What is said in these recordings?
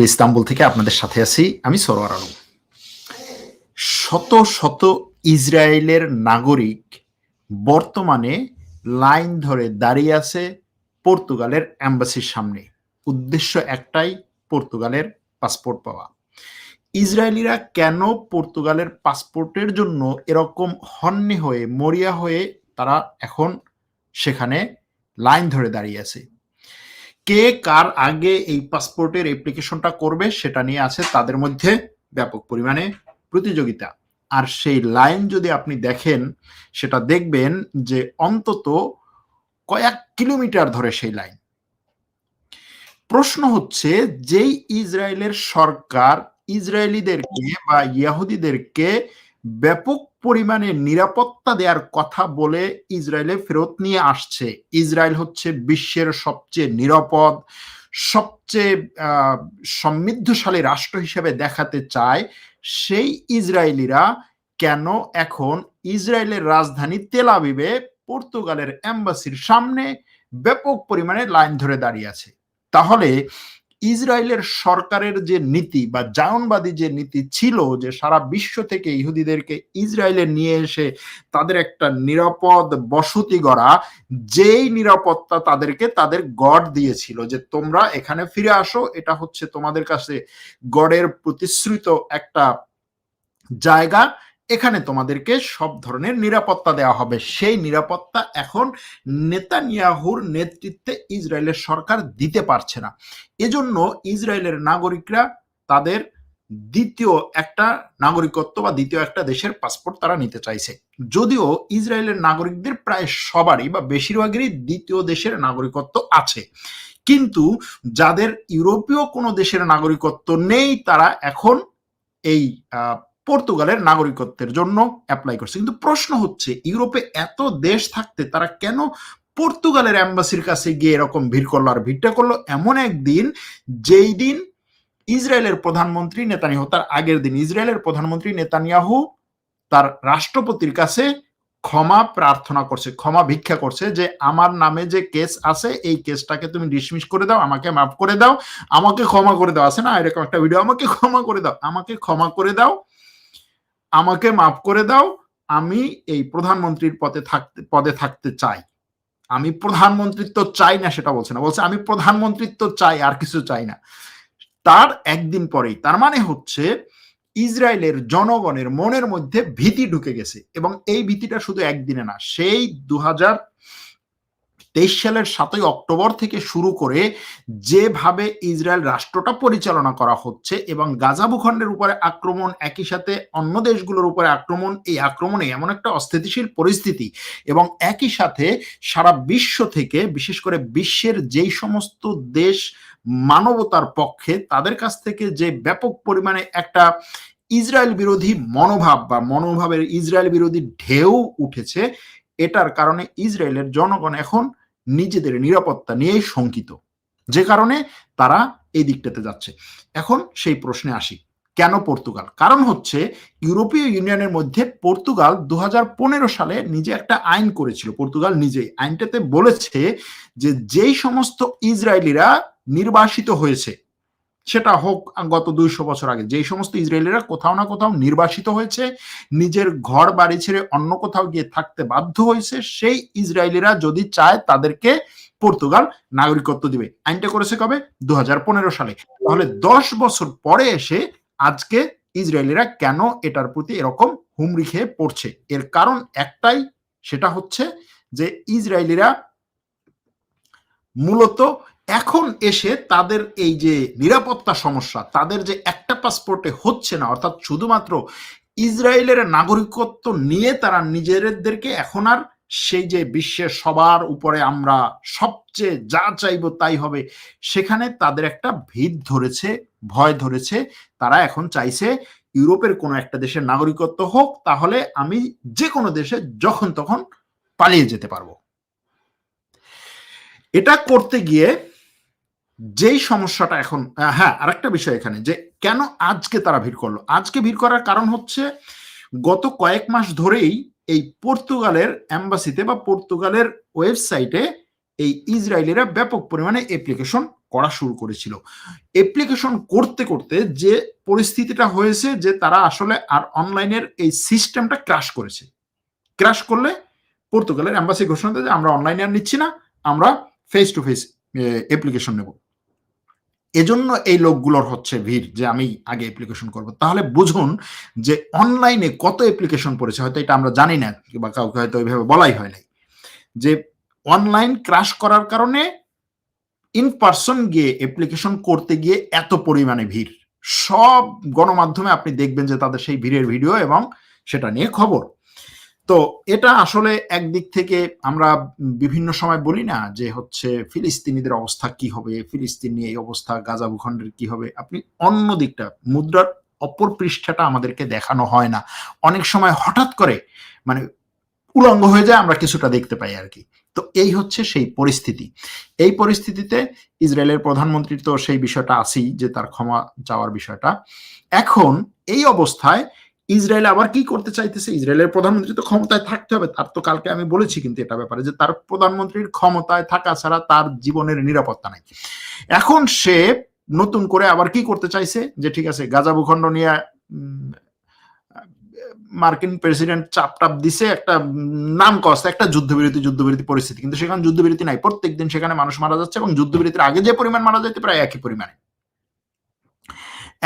Istanbul থেকে আপনাদের সাথে আছি আমি সরোয়ার আলম। শত শত ইসরায়েলের নাগরিক বর্তমানে লাইন ধরে দাঁড়িয়ে আছে পর্তুগালের অ্যাম্বাসির সামনে। উদ্দেশ্য একটাই, পর্তুগালের পাসপোর্ট পাওয়া। ইসরায়েলিরা কেন পর্তুগালের পাসপোর্টের জন্য এরকম হন্যে হয়ে, মরিয়া হয়ে তারা এখন সেখানে লাইন ধরে দাঁড়িয়ে আছে? কে কার আগে এই পাসপোর্টের অ্যাপ্লিকেশনটা করবে সেটা নিয়ে আছে তাদের মধ্যে ব্যাপক পরিমাণে প্রতিযোগিতা। আর সেই লাইন যদি আপনি দেখেন, সেটা দেখবেন যে অন্তত কয়েক কিলোমিটার ধরে সেই লাইন প্রশ্ন হচ্ছে, যেই ইসরায়েলের সরকার ইসরায়েলিদেরকে বা ইয়াহুদিদেরকে ব্যাপক পরিমাণে নিরাপত্তা দেওয়ার কথা বলে ইসরায়েলে ফেরত নিয়ে আসছে। ইসরায়েল হচ্ছে বিশ্বের সবচেয়ে নিরাপদ, সবচেয়ে সমৃদ্ধশালী রাষ্ট্র হিসেবে দেখাতে চায় সেই ইসরায়েলিরা কেন এখন ইসরায়েলের রাজধানী তেলাবিবে পর্তুগালের এম্বাসির সামনে ব্যাপক পরিমাণে লাইন ধরে দাঁড়িয়ে আছে। তাহলে ইসরায়েলের সরকারের যে নীতি বা জায়নবাদী যে নীতি ছিল যে সারা বিশ্ব থেকে ইহুদিদেরকে ইসরায়েলে নিয়ে এসে তাদের একটা নিরাপদ বসতি গড়া, যেই নিরাপত্তা তাদেরকে তাদের গড় দিয়েছিল যে তোমরা এখানে ফিরে আসো, এটা হচ্ছে তোমাদের কাছে গড়ের প্রতিশ্রুত একটা জায়গা। এখানে তোমাদেরকে সব ধরনের নিরাপত্তা দেওয়া হবে। সেই নিরাপত্তা এখন নেতানিয়াহুর নেতৃত্বে ইসরায়েলের সরকার দিতে পারছে না। এজন্য ইসরায়েলের নাগরিকরা তাদের দ্বিতীয় একটা নাগরিকত্ব বা দ্বিতীয় একটা দেশের পাসপোর্ট তারা নিতে চাইছে। যদিও ইসরায়েলের নাগরিকদের প্রায় সবারই বা বেশিরভাগেরই দ্বিতীয় দেশের নাগরিকত্ব আছে। কিন্তু যাদের ইউরোপীয় কোনো দেশের নাগরিকত্ব নেই, তারা এখন এই পর্তুগালের নাগরিকত্বের জন্য অ্যাপ্লাই করছে। কিন্তু প্রশ্ন হচ্ছে, ইউরোপে এত দেশ থাকতে তারা কেন পর্তুগালের অ্যাম্বাসির কাছে গিয়ে এরকম ভিড় করল আর ভিড়টা করল? এমন একদিন, যেই দিন ইসরায়েলের প্রধানমন্ত্রী নেতানিয়াহু, তার আগের দিন ইসরায়েলের প্রধানমন্ত্রী নেতানিয়াহু তার রাষ্ট্রপতির কাছে ক্ষমা প্রার্থনা করছে, ক্ষমা ভিক্ষা করছে যে, আমার নামে যে কেস আছে, এই কেসটাকে তুমি ডিসমিস করে দাও, আমাকে মাফ করে দাও, আমাকে ক্ষমা করে দাও। আছে না এরকম একটা ভিডিও আমাকে ক্ষমা করে দাও, আমাকে ক্ষমা করে দাও। আমাকে মাফ করে দাও, আমি এই প্রধানমন্ত্রীর পদে থাকতে পদে থাকতে চাই। আমি প্রধানমন্ত্রিত্ব চাই না সেটা বলছে না। বলছে, আমি প্রধানমন্ত্রিত্ব চাই, আর কিছু চাই না। তার একদিন পরেই, তার মানে হচ্ছে ইসরায়েলের জনগণের মনের মধ্যে ভীতি ঢুকে গেছে। এবং এই ভীতিটা শুধু একদিনে না, সেই দু হাজার তেইশ সালের সাতই অক্টোবর থেকে শুরু করে যেভাবে ইসরায়েল রাষ্ট্রটা পরিচালনা করা হচ্ছে এবং গাজা ভূখণ্ডের উপরে আক্রমণ, একই সাথে অন্য দেশগুলোর উপরে আক্রমণ, এই আক্রমণে এমন একটা অস্থিতিশীল পরিস্থিতি এবং একই সাথে সারা বিশ্ব থেকে, বিশেষ করে বিশ্বের যেই সমস্ত দেশ মানবতার পক্ষে, তাদের কাছ থেকে যে ব্যাপক পরিমাণে একটা ইসরায়েল বিরোধী মনোভাব বা মনোভাবের ইসরায়েল বিরোধী ঢেউ উঠেছে, এটার কারণে ইসরায়েলের জনগণ এখন নিজেদের নিরাপত্তা নিয়েই শঙ্কিত। যে কারণে তারা এই দিকটাতে যাচ্ছে। এখন সেই প্রশ্নে আসি, কেন পর্তুগাল? কারণ হচ্ছে ইউরোপীয় ইউনিয়নের মধ্যে পর্তুগাল দু হাজার পনেরো সালে নিজে একটা আইন করেছিল। পর্তুগাল নিজেই আইনটাতে বলেছে যে যেই সমস্ত ইসরায়েলিরা নির্বাসিত হয়েছে সেটা হোক গত দুইশো বছর আগে। যেই সমস্ত ইসরায়েলিরা কোথাও না কোথাও নির্বাসিত হয়েছে, নিজের ঘর বাড়ি ছেড়ে অন্য কোথাও গিয়ে থাকতে বাধ্য হয়েছে, সেই ইসরায়েলিরা যদি চায় তাদেরকে পর্তুগাল নাগরিকত্ব দিবে। আইনটা করেছে কবে? দু সালে। তাহলে দশ বছর পরে এসে আজকে ইসরায়েলিরা কেন এটার প্রতি এরকম হুমড়ি খেয়ে পড়ছে? এর কারণ একটাই, সেটা হচ্ছে যে ইসরায়েলিরা মূলত এখন এসে তাদের এই যে নিরাপত্তা সমস্যা, তাদের যে একটা পাসপোর্টে হচ্ছে না, অর্থাৎ শুধুমাত্র ইসরায়েলের নাগরিকত্ব নিয়ে তারা নিজেদেরকে এখন আর সেই যে বিশ্বের সবার উপরে আমরা সবচেয়ে যা চাইব তাই হবে, সেখানে তাদের একটা ভিত ধরেছে, ভয় ধরেছে। তারা এখন চাইছে ইউরোপের কোনো একটা দেশের নাগরিকত্ব হোক, তাহলে আমি যে কোনো দেশে যখন তখন পালিয়ে যেতে পারব। এটা করতে গিয়ে যেই সমস্যাটা এখন হ্যাঁ আরেকটা বিষয় এখানে, যে কেন আজকে তারা ভিড় করল? আজকে ভিড় করার কারণ হচ্ছে গত কয়েক মাস ধরেই এই পর্তুগালের অ্যাম্বাসিতে বা পর্তুগালের ওয়েবসাইটে এই ইসরায়েলিরা ব্যাপক পরিমাণে অ্যাপ্লিকেশন করা শুরু করেছিল। অ্যাপ্লিকেশন করতে করতে যে পরিস্থিতিটা হয়েছে, যে তারা আসলে আর অনলাইনের এই সিস্টেমটা ক্রাশ করেছে। ক্রাশ করলে পর্তুগালের অ্যাম্বাসি ঘোষণা দেয় যে আমরা অনলাইনে আর নিচ্ছি না, আমরা ফেস টু ফেস অ্যাপ্লিকেশন নেব। এজন্য এই লোকগুলোর হচ্ছে ভিড় যে আমি আগে অ্যাপ্লিকেশন করব। তাহলে বুঝুন যে অনলাইনে কত অ্যাপ্লিকেশন পড়েছে, হয়তো এটা আমরা জানি না বা কাউকে হয়তো ওইভাবে বলাই হয় নাই। যে অনলাইন ক্রাশ করার কারণে ইন পার্সন গিয়ে অ্যাপ্লিকেশন করতে গিয়ে এত পরিমাণে ভিড়। সব গণমাধ্যমে আপনি দেখবেন যে তাদের সেই ভিড়ের ভিডিও এবং সেটা নিয়ে খবর। তো এটা আসলে একদিক থেকে আমরা বিভিন্ন সময় বলি না যে হচ্ছে ফিলিস্তিনিদের অবস্থা কি হবে, ফিলিস্তিনি এই অবস্থা, গাজা ভূখণ্ডের কি হবে। আপনি অন্য দিকটা, মুদ্রার অপর পৃষ্ঠাটা আমাদেরকে দেখানো হয় না। অনেক সময় হঠাৎ করে মানে উলঙ্গ হয়ে যায়, আমরা কিছুটা দেখতে পাই আর কি। তো এই হচ্ছে সেই পরিস্থিতি। এই পরিস্থিতিতে ইসরায়েলের প্রধানমন্ত্রীর তো সেই বিষয়টা আছেই, যে তার ক্ষমা চাওয়ার বিষয়টা। এখন এই অবস্থায় ইসরায়েল আবার কি করতে চাইতেছে? ইসরায়েলের প্রধানমন্ত্রী তো ক্ষমতায় থাকতে হবে। তার তো কালকে আমি বলেছি কিন্তু এটা ব্যাপারে যে তার প্রধানমন্ত্রীর ক্ষমতায় থাকা ছাড়া তার জীবনের নিরাপত্তা নাই। এখন সে নতুন করে আবার কি করতে চাইছে? যে ঠিক আছে, গাজা ভূখণ্ড নিয়ে মার্কিন প্রেসিডেন্ট চাপ টাপ দিছে, একটা নাম কস্ত একটা যুদ্ধবিরতি যুদ্ধবিরতি পরিস্থিতি। কিন্তু সেখানে যুদ্ধবিরতি নাই। প্রত্যেক দিন সেখানে মানুষ মারা যাচ্ছে এবং যুদ্ধবিরতির আগে যে পরিমাণ মারা যাচ্ছে প্রায় একই পরিমাণে।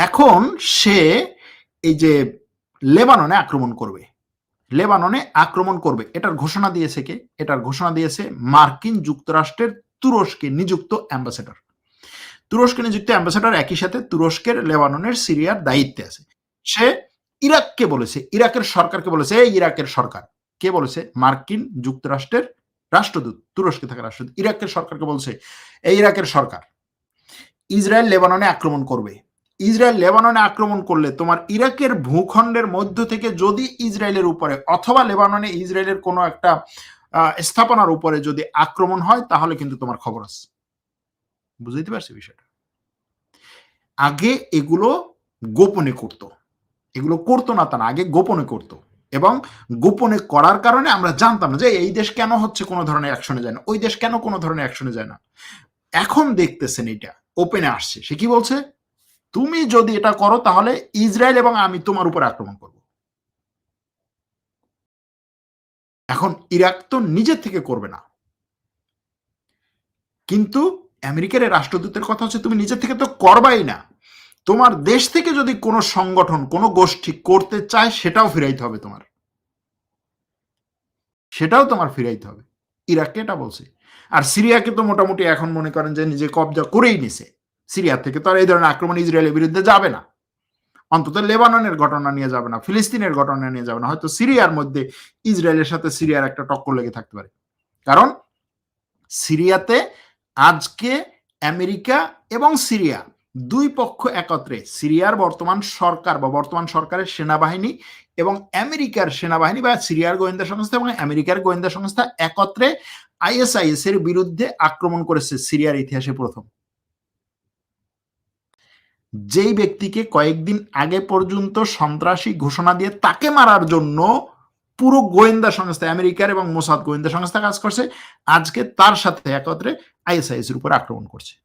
এখন সে এই যে লেবাননে আক্রমণ করবে। লেবাননে আক্রমণ করবে। এটার ঘোষণা দিয়েছে কে? এটার ঘোষণা দিয়েছে মার্কিন যুক্তরাষ্ট্রের তুরস্কে নিযুক্ত অ্যাম্বাসেডর। তুরস্কে নিযুক্ত অ্যাম্বাসেডর একই সাথে তুরস্কের, লেবাননের, সিরিয়ার দায়িত্বে আছে। সে ইরাককে বলেছে, ইরাকের সরকারকে বলেছে, এই ইরাকের সরকার। কে বলেছে? মার্কিন যুক্তরাষ্ট্রের রাষ্ট্রদূত, তুরস্কে থাকা রাষ্ট্রদূত। ইরাকের সরকারকে বলছে, এই ইরাকের সরকার। ইসরায়েল লেবাননে আক্রমণ করবে। ইসরায়েল লেবাননে আক্রমণ করলে তোমার ইরাকের ভূখণ্ডের মধ্য থেকে যদি ইসরায়েলের উপরে অথবা লেবাননে ইসরায়েলের কোনো একটা স্থাপনার উপরে যদি আক্রমণ হয়, তাহলে কিন্তু তোমার খবর আছে। বুঝতে পারছি বিষয়টা? আগে এগুলো গোপনে করত। এগুলো করতো না তা না, আগে গোপনে করত। এবং গোপনে করার কারণে আমরা জানতাম না যে এই দেশ কেন হচ্ছে কোনো ধরনের অ্যাকশনে যায় না, ওই দেশ কেন কোনো ধরনের অ্যাকশনে যায় না। এখন দেখতেছেন এটা, ওপেনে আসছে। সে কি বলছে? তুমি যদি এটা করো, তাহলে ইসরায়েল এবং আমি তোমার উপর আক্রমণ করব। এখন ইরাক তো নিজের থেকে করবে না। কিন্তু আমেরিকার রাষ্ট্রদূতের কথা হচ্ছে, তুমি নিজের থেকে তো করবাই না। তোমার দেশ থেকে যদি কোনো সংগঠন, কোনো গোষ্ঠী করতে চায়, সেটাও ফিরাইতে হবে তোমার। সেটাও তোমার ফিরাইতে হবে। ইরাককে এটা বলছে। আর সিরিয়াকে তো মোটামুটি এখন মনে করেন যে নিজে কবজা করেই নিছে। সিরিয়া থেকে তো আর এই ধরনের আক্রমণ ইসরায়েলের বিরুদ্ধে যাবে না। অন্তত লেবাননের ঘটনা নিয়ে যাবে না, ফিলিস্তিনের ঘটনা নিয়ে যাবে না। হয়তো সিরিয়ার মধ্যে ইসরায়েলের সাথে সিরিয়ার একটা টক্কর লেগে থাকতে পারে। কারণ সিরিয়াতে আজকে আমেরিকা এবং সিরিয়া দুই পক্ষ একত্রে সিরিয়ার বর্তমান সরকার বা বর্তমান সরকারের সেনাবাহিনী এবং আমেরিকার সেনাবাহিনী বা সিরিয়ার গোয়েন্দা সংস্থা এবং আমেরিকার গোয়েন্দা সংস্থা একত্রে আইএসআইএস এর বিরুদ্ধে আক্রমণ করেছে সিরিয়ার ইতিহাসে প্রথম। যেই ব্যক্তিকে কয়েকদিন আগে পর্যন্ত সন্ত্রাসী ঘোষণা দিয়ে তাকে মারার জন্য পুরো গোয়েন্দা সংস্থা, আমেরিকার এবং মোসাদ গোয়েন্দা সংস্থা কাজ করছে, আজকে তার সাথে একত্রে আইএসআইএস এর উপর আক্রমণ করছে।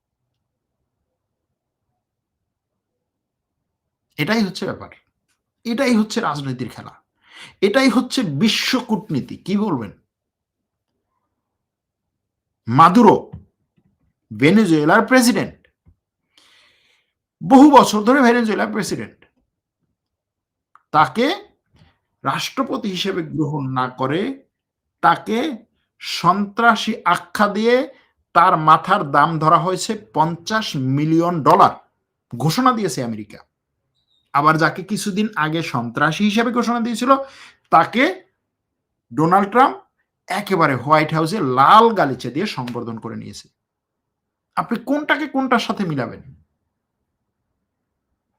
এটাই হচ্ছে ব্যাপার। এটাই হচ্ছে রাজনীতির খেলা। এটাই হচ্ছে বিশ্ব কূটনীতি, কি বলবেন? মাদুরো, ভেনেজুয়েলার প্রেসিডেন্ট বহু বছর ধরে ভেনেজুয়েলার প্রেসিডেন্ট। তাকে রাষ্ট্রপতি হিসেবে গ্রহণ না করে, তাকে সন্ত্রাসী আখ্যা দিয়ে তার মাথার দাম ধরা হয়েছে পঞ্চাশ মিলিয়ন ডলার। ঘোষণা দিয়েছে আমেরিকা। আবার যাকে কিছুদিন আগে সন্ত্রাসী হিসেবে ঘোষণা দিয়েছিল, তাকে ডোনাল্ড ট্রাম্প একেবারে হোয়াইট হাউসে লাল গালিচা দিয়ে সম্বোধন করে নিয়েছে। আপনি কোনটাকে কোনটার সাথে মিলাবেন?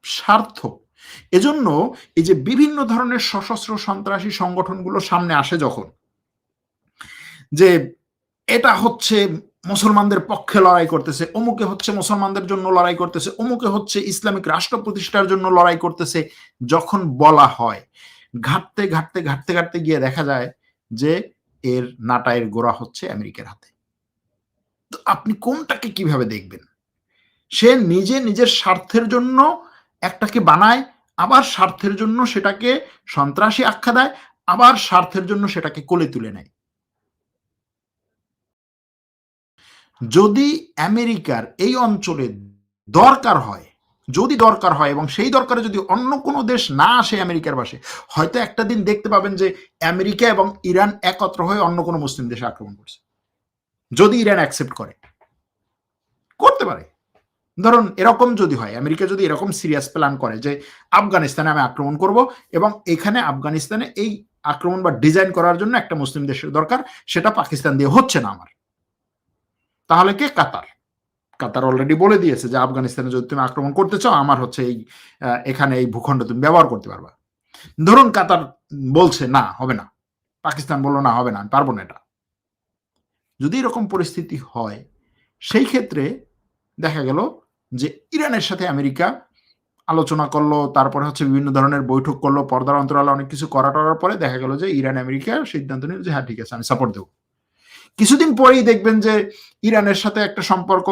স্বার্থ এজন্য এই যে বিভিন্ন ধরনের সশস্ত্র সন্ত্রাসী সংগঠনগুলো সামনে আসে যখন, যে এটা হচ্ছে মুসলমানদের পক্ষে লড়াই করতেছে, অমুকে হচ্ছে মুসলমানদের জন্য লড়াই করতেছে, অমুকে হচ্ছে ইসলামিক রাষ্ট্র প্রতিষ্ঠার জন্য লড়াই করতেছে, যখন বলা হয়, ঘাটতে ঘাটতে ঘাটতে ঘাটতে গিয়ে দেখা যায় যে এর নাটায়ের গোড়া হচ্ছে আমেরিকার হাতে। তো আপনি কোনটাকে কীভাবে দেখবেন? সে নিজে নিজের স্বার্থের জন্য একটাকে বানায়, আবার স্বার্থের জন্য সেটাকে সন্ত্রাসী আখ্যা দেয়, আবার স্বার্থের জন্য সেটাকে কোলে তুলে নেয়। যদি আমেরিকার এই অঞ্চলে দরকার হয়, যদি দরকার হয় এবং সেই দরকারে যদি অন্য কোনো দেশ না আসে আমেরিকার পাশে, হয়তো একটা দিন দেখতে পাবেন যে আমেরিকা এবং ইরান একত্র হয়ে অন্য কোনো মুসলিম দেশে আক্রমণ করছে। যদি ইরান অ্যাকসেপ্ট করে। করতে পারে। ধরুন, এরকম যদি হয়, আমেরিকা যদি এরকম সিরিয়াস প্ল্যান করে যে আফগানিস্তানে আমি আক্রমণ করব এবং এখানে আফগানিস্তানে এই আক্রমণ বা ডিজাইন করার জন্য একটা মুসলিম দেশের দরকার, সেটা পাকিস্তান দিয়ে হচ্ছে না আমার। তাহলে কে? কাতার। কাতার অলরেডি বলে দিয়েছে যে আফগানিস্তানে যদি তুমি আক্রমণ করতে চাও, আমার হচ্ছে এই এখানে এই ভূখণ্ড তুমি ব্যবহার করতে পারবা। ধরুন, কাতার বলছে, না, হবে না। পাকিস্তান বলল, না, হবে না, আমি পারব না এটা। যদি এরকম পরিস্থিতি হয়, সেই ক্ষেত্রে দেখা গেল যে ইরানের সাথে আমেরিকা আলোচনা করল, তারপরে হচ্ছে বিভিন্ন ধরনের বৈঠক করল, পর্দার অন্তরালে অনেক কিছু করা টরার পরে দেখা গেল যে ইরান, আমেরিকা সিদ্ধান্ত নিল যে হ্যাঁ ঠিক আছে, আমি সাপোর্ট দেবো। কিছুদিন পরেই দেখবেন যে ইরানের সাথে একটা সম্পর্ক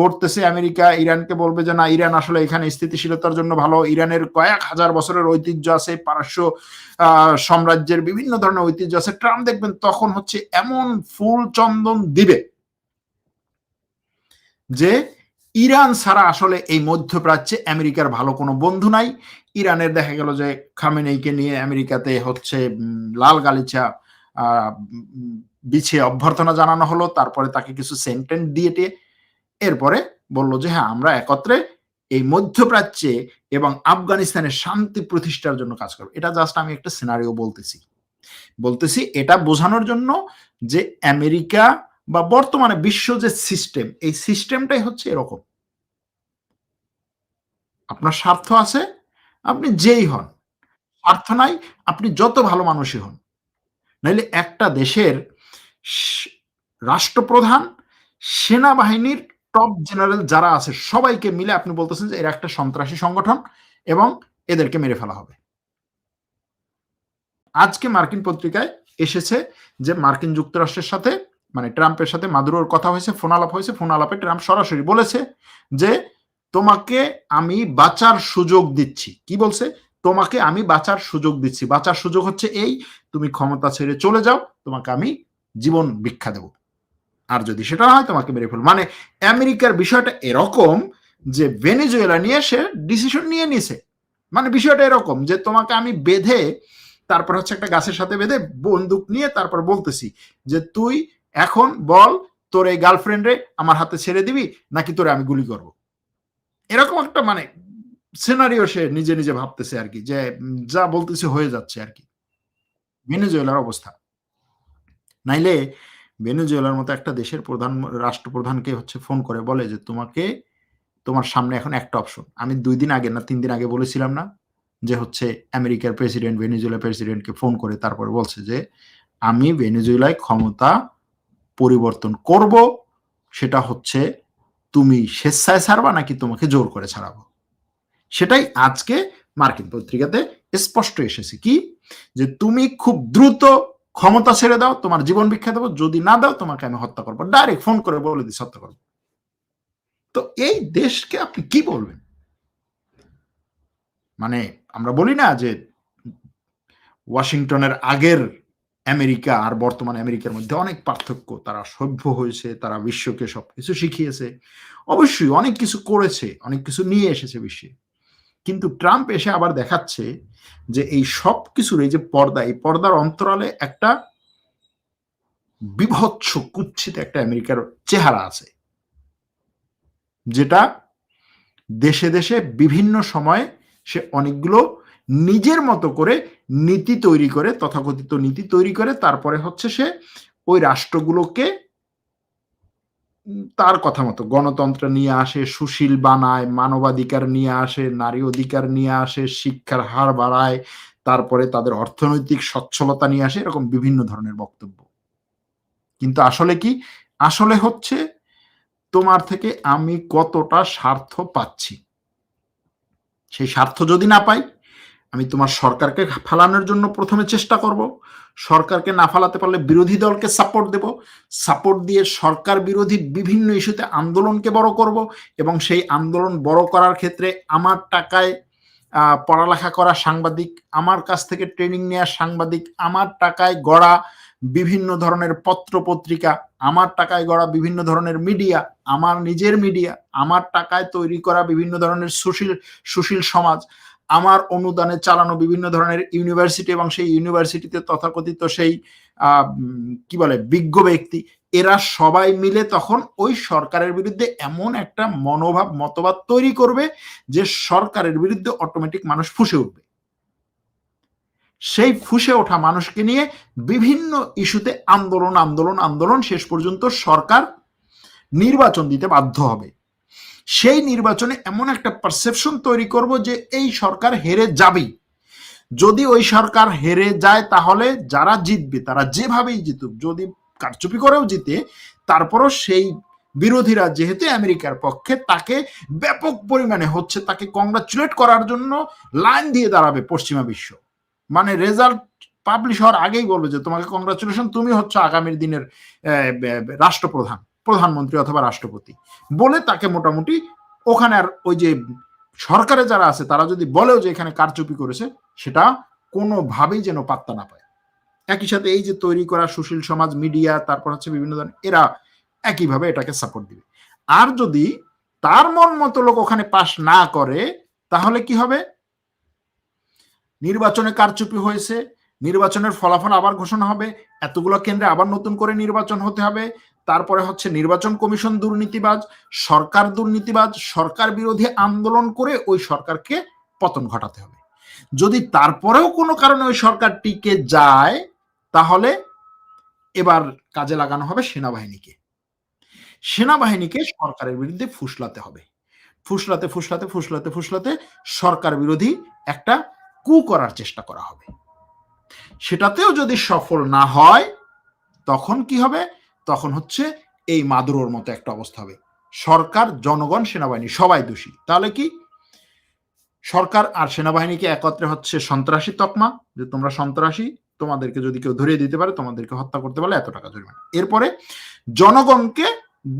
গড়তেছে আমেরিকা। ইরানকে বলবে যে না, ইরান আসলে এখানে স্থিতিশীলতার জন্য ভালো। ইরানের কয়েক হাজার বছরের ঐতিহ্য আছে, পারস্য সাম্রাজ্যের বিভিন্ন ধরনের ঐতিহ্য আছে। ট্রাম্প দেখবেন তখন হচ্ছে এমন ফুল চন্দন দিবে যে ইরান ছাড়া আসলে এই মধ্যপ্রাচ্যে আমেরিকার ভালো কোনো বন্ধু নাই। ইরানের দেখা গেল যে খামেনেইকে নিয়ে আমেরিকাতে হচ্ছে লাল গালিচা বিছিয়ে অভ্যর্থনা জানানো হলো। তারপরে তাকে কিছু সেন্টেন্স দিয়ে এরপরে বলল যে হ্যাঁ আমরা একত্রে এই মধ্যপ্রাচ্যে এবং আফগানিস্তানের শান্তি প্রতিষ্ঠার জন্য কাজ করব। এটা জাস্ট আমি একটা সিনারিও বলতেছি। বলতেছি এটা বোঝানোর জন্য যে আমেরিকা বা বর্তমানে বিশ্ব যে সিস্টেম এই সিস্টেমটাই হচ্ছে এরকম। আপনার স্বার্থ আছে, আপনি যেই হন। স্বার্থ নাই, আপনি যত ভালো মানুষই হন। নাইলে একটা দেশের রাষ্ট্রপ্রধান, সেনাবাহিনীর টপ জেনারেল যারা আছে, সবাইকে মিলে আপনি বলতেছেন যে এরা একটা সন্ত্রাসী সংগঠন এবং এদেরকে মেরে ফেলা হবে। আজকে মার্কিন পত্রিকায় এসেছে যে মার্কিন যুক্তরাষ্ট্রের সাথে মানে ট্রাম্পের সাথে মাদুরোর কথা হয়েছে, ফোন আলাপ হয়েছে, ফোন আলাপে ট্রাম্প সরাসরি বলেছে যে তোমাকে আমি বাঁচার সুযোগ দিচ্ছি। কি বলছে? তোমাকে আমি বাঁচার সুযোগ দিচ্ছি। বাঁচার সুযোগ হচ্ছে এই, তুমি ক্ষমতা ছেড়ে চলে যাও, তোমাকে আমি জীবন ভিক্ষা দেব। আর যদি সেটা হয়, তোমাকে মেরে ফেল মানে আমেরিকার বিষয়টা এরকম যে ভেনেজুয়েলা নিয়ে সে ডিসিশন নিয়ে নিছে। মানে বিষয়টা এরকম যে তোমাকে আমি বেঁধে, তারপর হচ্ছে একটা গাছের সাথে বেঁধে বন্দুক নিয়ে তারপর বলতেছি যে তুই এখন বল, তোর এই গার্লফ্রেন্ডে আমার হাতে ছেড়ে দিবি, নাকি তোরে আমি গুলি করব? এরকম একটা মানে সিনারিও সে নিজে নিজে ভাবতেছে আর কি, যে যা বলতেছে হয়ে যাচ্ছে আর কি। ভেনেজুয়েলার অবস্থা। নাইলে ভেনেজুয়েলার মতো একটা দেশের প্রধান, রাষ্ট্রপ্রধানকে হচ্ছে ফোন করে বলে যে, তোমাকে, তোমার সামনে এখন একটা অপশন আমি দুই দিন আগে না তিন দিন আগে বলেছিলাম না যে, হচ্ছে আমেরিকার প্রেসিডেন্ট ভেনেজুয়েলা প্রেসিডেন্টকে ফোন করে তারপরে বলছে যে, আমি ভেনেজুয়েলায় ক্ষমতা পরিবর্তন করব, সেটা হচ্ছে তুমি স্বেচ্ছায় ছাড়বা নাকি তোমাকে জোর করে ছাড়াবো সেটাই আজকে মার্কিন পত্রিকাতে স্পষ্ট এসেছে কি যে তুমি খুব দ্রুত ক্ষমতা ছেড়ে দাও তোমার জীবন ভিক্ষা দেবো যদি না দাও তোমাকে আমি হত্যা করব ডাইরেক্ট ফোন করে বলে দিস হত্যা করব তো এই দেশকে আপনি কি বলবেন মানে আমরা বলি না যে ওয়াশিংটনের আগের আমেরিকা আর বর্তমান আমেরিকার মধ্যে অনেক পার্থক্য। তারা সভ্য হয়েছে, তারা বিশ্বকে সবকিছু শিখিয়েছে। অবশ্যই অনেক কিছু করেছে, অনেক কিছু নিয়ে এসেছে বিশ্বে। কিন্তু ট্রাম্প এসে আবার দেখাচ্ছে যে এই সব কিছুর এই যে পর্দা, এই পর্দার অন্তরালে একটা বিভৎস কুচ্ছিত একটা আমেরিকার চেহারা আছে। যেটা দেশে দেশে বিভিন্ন সময়ে সে অনেকগুলো নিজের মতো করে নীতি তৈরি করে, তথাকথিত নীতি তৈরি করে, তারপরে হচ্ছে সে ওই রাষ্ট্রগুলোকে তার কথা মতো গণতন্ত্র নিয়ে আসে, সুশীল বানায়, মানবাধিকার নিয়ে আসে, নারী অধিকার নিয়ে আসে, শিক্ষার হার বাড়ায়, তারপরে তাদের অর্থনৈতিক সচ্ছলতা নিয়ে আসে, এরকম বিভিন্ন ধরনের বক্তব্য। কিন্তু আসলে কি? আসলে হচ্ছে তোমার থেকে আমি কতটা স্বার্থ পাচ্ছি? সেই স্বার্থ যদি না পাই আমি তোমার সরকারকে ফালানোর জন্য প্রথমে চেষ্টা করব। সরকারকে না ফালাতে পারলে বিরোধী দলকে সাপোর্ট দেব। সাপোর্ট দিয়ে সরকার বিরোধী বিভিন্ন ইস্যুতে আন্দোলনকে বড় করব এবং সেই আন্দোলন বড় করার ক্ষেত্রে আমার টাকায় পড়ালেখা করা সাংবাদিক, আমার কাছ থেকে ট্রেনিং নেওয়া সাংবাদিক, আমার টাকায় গড়া বিভিন্ন ধরনের পত্র পত্রিকা আমার টাকায় গড়া বিভিন্ন ধরনের মিডিয়া আমার নিজের মিডিয়া আমার টাকায় তৈরি করা বিভিন্ন ধরনের সুশীল সুশীল সমাজ আমার অনুদানে চালানো বিভিন্ন ধরনের ইউনিভার্সিটি এবং সেই ইউনিভার্সিটিতে তথাকথিত সেই কি বলে, বিজ্ঞ ব্যক্তি, এরা সবাই মিলে তখন ওই সরকারের বিরুদ্ধে এমন একটা মনোভাব, মতবাদ তৈরি করবে যে সরকারের বিরুদ্ধে অটোমেটিক মানুষ ফুসে উঠবে। সেই ফুসে ওঠা মানুষকে নিয়ে বিভিন্ন ইস্যুতে আন্দোলন আন্দোলন আন্দোলন শেষ পর্যন্ত সরকার নির্বাচন দিতে বাধ্য হবে। সেই নির্বাচনে এমন একটা পারসেপশন তৈরি করব যে এই সরকার হেরে যাবেই। যদি ওই সরকার হেরে যায় তাহলে যারা জিতবে, তারা যেভাবেই জিতুক, যদি কারচুপি করেও জিতে, তারপরও সেই বিরোধীরা যেহেতু আমেরিকার পক্ষে, তাকে ব্যাপক পরিমাণে হচ্ছে, তাকে কংগ্রাচুলেট করার জন্য লাইন দিয়ে দাঁড়াবে পশ্চিমা বিশ্ব। মানে রেজাল্ট পাবলিশ হওয়ার আগেই বলবে যে, তোমাকে কংগ্রাচুলেশন তুমি হচ্ছে আগামীর দিনের রাষ্ট্রপ্রধান। প্রধানমন্ত্রী অথবা রাষ্ট্রপতি। বলে তাকে মোটামুটি ওখানে আর ওই যে সরকারে যারা আছে, তারা যদি বলেও যে এখানে কারচুপি করেছে, সেটা কোনোভাবেই যেন পাত্তা না পায়। একই সাথে এই যে তৈরি করা সুশীল সমাজ মিডিয়া, তারপর হচ্ছে বিভিন্ন ধরনের, এরা একইভাবে এটাকে সাপোর্ট দিবে। আর যদি তার মন মতো লোক ওখানে পাশ না করে, তাহলে কি হবে? নির্বাচনে কারচুপি হয়েছে, নির্বাচনের ফলাফল আবার ঘোষণা হবে, এতগুলো কেন্দ্রে আবার নতুন করে নির্বাচন হতে হবে তারপরে হচ্ছে নির্বাচন কমিশন দুর্নীতিবাজ, সরকার দুর্নীতিবাজ, সরকার বিরোধী আন্দোলন করে ওই সরকারকে পতন ঘটাতে হবে। যদি তারপরেও কোনো কারণে ওই সরকার টিকে যায়, তাহলে এবার কাজে লাগানো হবে সেনাবাহিনীকে। সেনাবাহিনীকে সরকারের বিরুদ্ধে ফুসলাতে হবে। ফুসলাতে ফুসলাতে ফুসলাতে ফুসলাতে সরকার বিরোধী একটা কু করার চেষ্টা করা হবে। সেটাতেও যদি সফল না হয়, তখন কি হবে? তখন হচ্ছে এই মাদুরোর মতো একটা অবস্থা হবে। সরকার, জনগণ, সেনাবাহিনী, সবাই দোষী। তাহলে কি? সরকার আর সেনাবাহিনীকে একত্রে হচ্ছে সন্ত্রাসী তকমা, যে তোমরা সন্ত্রাসী, তোমাদেরকে যদি কেউ ধরিয়ে দিতে পারে, তোমাদেরকে হত্যা করতে পারলে এত টাকা জরিমানা। এরপরে জনগণকে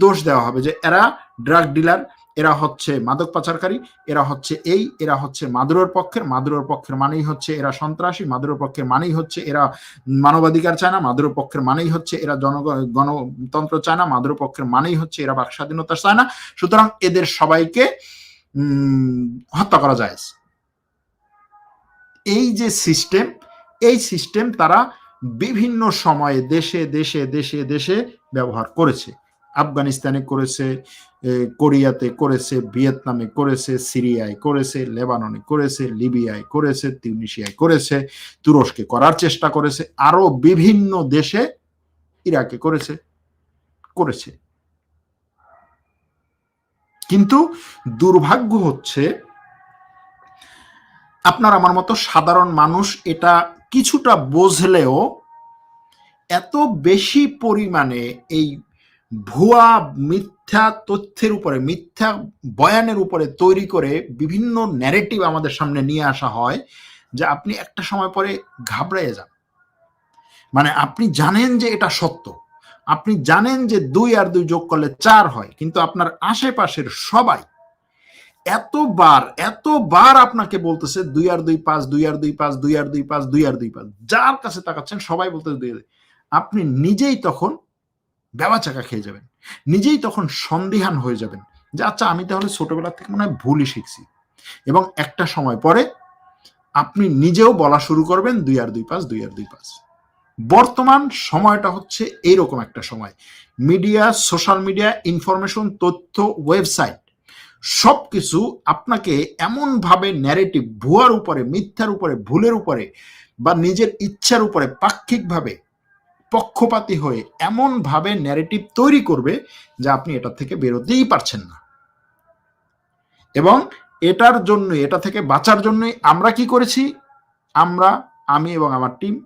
দোষ দেওয়া হবে যে এরা ড্রাগ ডিলার এরা হচ্ছে মাদক পাচারকারী, এরা হচ্ছে এই, এরা হচ্ছে মাদুরের পক্ষের মাদুরের পক্ষের মানেই হচ্ছে এরা সন্ত্রাসী, মাদুরের পক্ষের মানেই হচ্ছে এরা মানবাধিকার চায় না, মাদুরের পক্ষের মানেই হচ্ছে এরা জনগণ গণতন্ত্র চায় না, মাদুরের পক্ষের মানেই হচ্ছে এরা বাক স্বাধীনতা চায় না। সুতরাং এদের সবাইকে হত্যা করা যায়। এই যে সিস্টেম, এই সিস্টেম তারা বিভিন্ন সময়ে দেশে দেশে দেশে দেশে ব্যবহার করেছে। আফগানিস্তানে করেছে কোরিয়াতে করেছে ভিয়েতনামে, করেছে সিরিয়ায়, করেছে লেবাননে, করেছে লিবিয়ায়, করেছে তিউনিশিয়ায়, করেছে তুরস্কে করার চেষ্টা করেছে, আরও বিভিন্ন দেশে ইরাকে করেছে করেছে। কিন্তু দুর্ভাগ্য হচ্ছে, আপনার আমার মতো সাধারণ মানুষ এটা কিছুটা বুঝলেও এত বেশি পরিমাণে এই ভুয়া, মিথ্যা তথ্যের উপরে, মিথ্যা বয়ানের উপরে তৈরি করে বিভিন্ন ন্যারেটিভ আমাদের সামনে নিয়ে আসা হয় যে আপনি একটা সময় পরে ঘাবড়াইয়ে যান। মানে আপনি জানেন যে এটা সত্য। আপনি জানেন যে দুই আর দুই যোগ করলে চার হয়, কিন্তু আপনার আশেপাশের সবাই এতবার এতবার আপনাকে বলতেছে দুই আর দুই পাঁচ, দুই আর দুই পাঁচ, দুই আর দুই পাঁচ, দুই আর দুই পাঁচ, যার কাছে তাকাচ্ছেন সবাই বলতে দুই আপনি নিজেই তখন বেবা চাকা খেয়ে যাবেন। নিজেই তখন সন্দিহান হয়ে যাবেন যে আচ্ছা আমি তাহলে ছোটবেলা থেকে মনে হয় ভুলই শিখছি। এবং একটা সময় পরে আপনি নিজেও বলা শুরু করবেন, দুই আর দুই পাঁচ, দুই আর দুই পাঁচ। বর্তমান সময়টা হচ্ছে এইরকম একটা সময়। মিডিয়া, সোশ্যাল মিডিয়া, ইনফরমেশন, তথ্য, ওয়েবসাইট, সবকিছু আপনাকে এমনভাবে ন্যারেটিভ ভুয়ার উপরে, মিথ্যার উপরে, ভুলের উপরে বা নিজের ইচ্ছার উপরে, পাক্ষিকভাবে পক্ষপাতী হয়ে এমনভাবে ন্যারেটিভ তৈরি করবে যা আপনি এটা থেকে বেরোতেই পারছেন না। এবং এটার জন্য, এটা থেকে বাঁচার জন্যই আমরা কি করেছি? আমরা, আমি এবং আমার টিম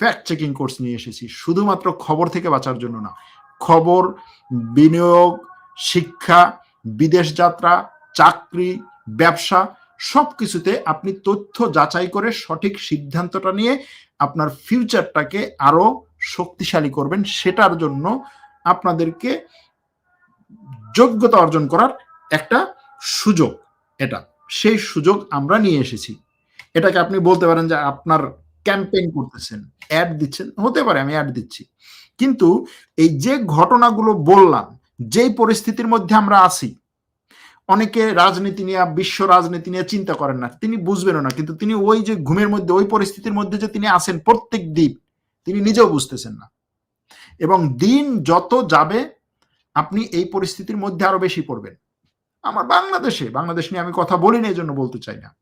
ফ্যাক্ট চেকিং কোর্স নিয়ে এসেছি। শুধুমাত্র খবর থেকে বাঁচার জন্য না। খবর, বিনিয়োগ, শিক্ষা, বিদেশ যাত্রা, চাকরি, ব্যবসা সব কিছুতে আপনি তথ্য যাচাই করে সঠিক সিদ্ধান্তটা নিয়ে আপনার ফিউচারটাকে আরও শক্তিশালী করবেন, সেটার জন্য আপনাদেরকে যোগ্যতা অর্জন করার একটা সুযোগ এটা। সেই সুযোগ আমরা নিয়ে এসেছি। এটাকে আপনি বলতে পারেন যে আপনার ক্যাম্পেইন করতেছেন। অ্যাড দিচ্ছেন, হতে পারে আমি অ্যাড দিচ্ছি। কিন্তু এই যে ঘটনাগুলো বললাম, যেই পরিস্থিতির মধ্যে আমরা আছি, অনেকে রাজনীতি নিয়ে, বিশ্ব রাজনীতি নিয়ে চিন্তা করেন না। তিনি বুঝবেনও না, কিন্তু তিনি ওই যে ঘুমের মধ্যে, ওই পরিস্থিতির মধ্যে যে তিনি আছেন প্রত্যেক দিন তিনি নিজেও বুঝতেছেন না। এবং দিন যত যাবে, আপনি এই পরিস্থিতির মধ্যে আরও বেশি পড়বেন। আমার বাংলাদেশে, বাংলাদেশ নিয়ে আমি কথা বলি না এই জন্য বলতে চাই না।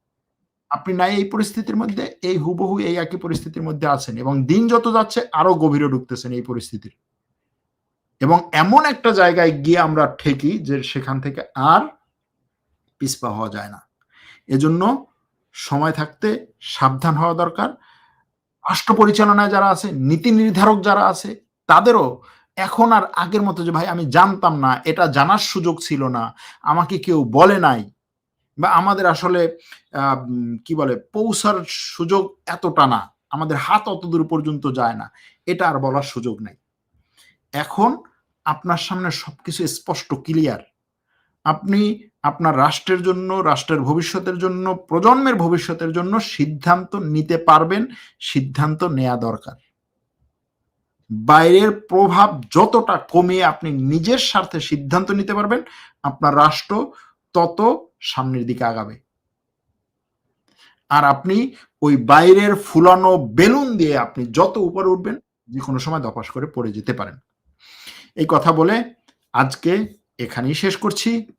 আপনি নাই এই পরিস্থিতির মধ্যে, এই হুবহু এই একই পরিস্থিতির মধ্যে আছেন এবং দিন যত যাচ্ছে, আরও গভীরে ঢুকতেছেন এই পরিস্থিতির। এবং এমন একটা জায়গায় গিয়ে আমরা ঠেকি যে সেখান থেকে আর পিছপা হওয়া যায় না। এজন্য সময় থাকতে সাবধান হওয়া দরকার। রাষ্ট্র পরিচালনায় যারা আছে, নীতি নির্ধারক যারা আছে, তাদেরও এখন আর আগের মতো যে, ভাই, আমি জানতাম না, এটা জানার সুযোগ ছিল না, আমাকে কেউ বলে নাই। বা আমাদের আসলে কি বলে, পৌঁছার সুযোগ এতটা না, আমাদের হাত অত দূর পর্যন্ত যায় না, এটা আর বলার সুযোগ নাই। এখন আপনার সামনে সবকিছু স্পষ্ট ক্লিয়ার আপনি আপনার রাষ্ট্রের জন্য, রাষ্ট্রের ভবিষ্যতের জন্য, প্রজন্মের ভবিষ্যতের জন্য সিদ্ধান্ত নিতে পারবেন, সিদ্ধান্ত নেওয়া দরকার। বাইরের প্রভাব যতটা কমিয়ে আপনি নিজের স্বার্থে সিদ্ধান্ত নিতে পারবেন, আপনার রাষ্ট্র তত সামনের দিকে আগাবে। আর আপনি ওই বাইরের ফুলানো বেলুন দিয়ে আপনি যত উপরে উঠবেন যে কোনো সময় দপাস করে পড়ে যেতে পারেন। এই কথা বলে আজকে এখানেই শেষ করছি।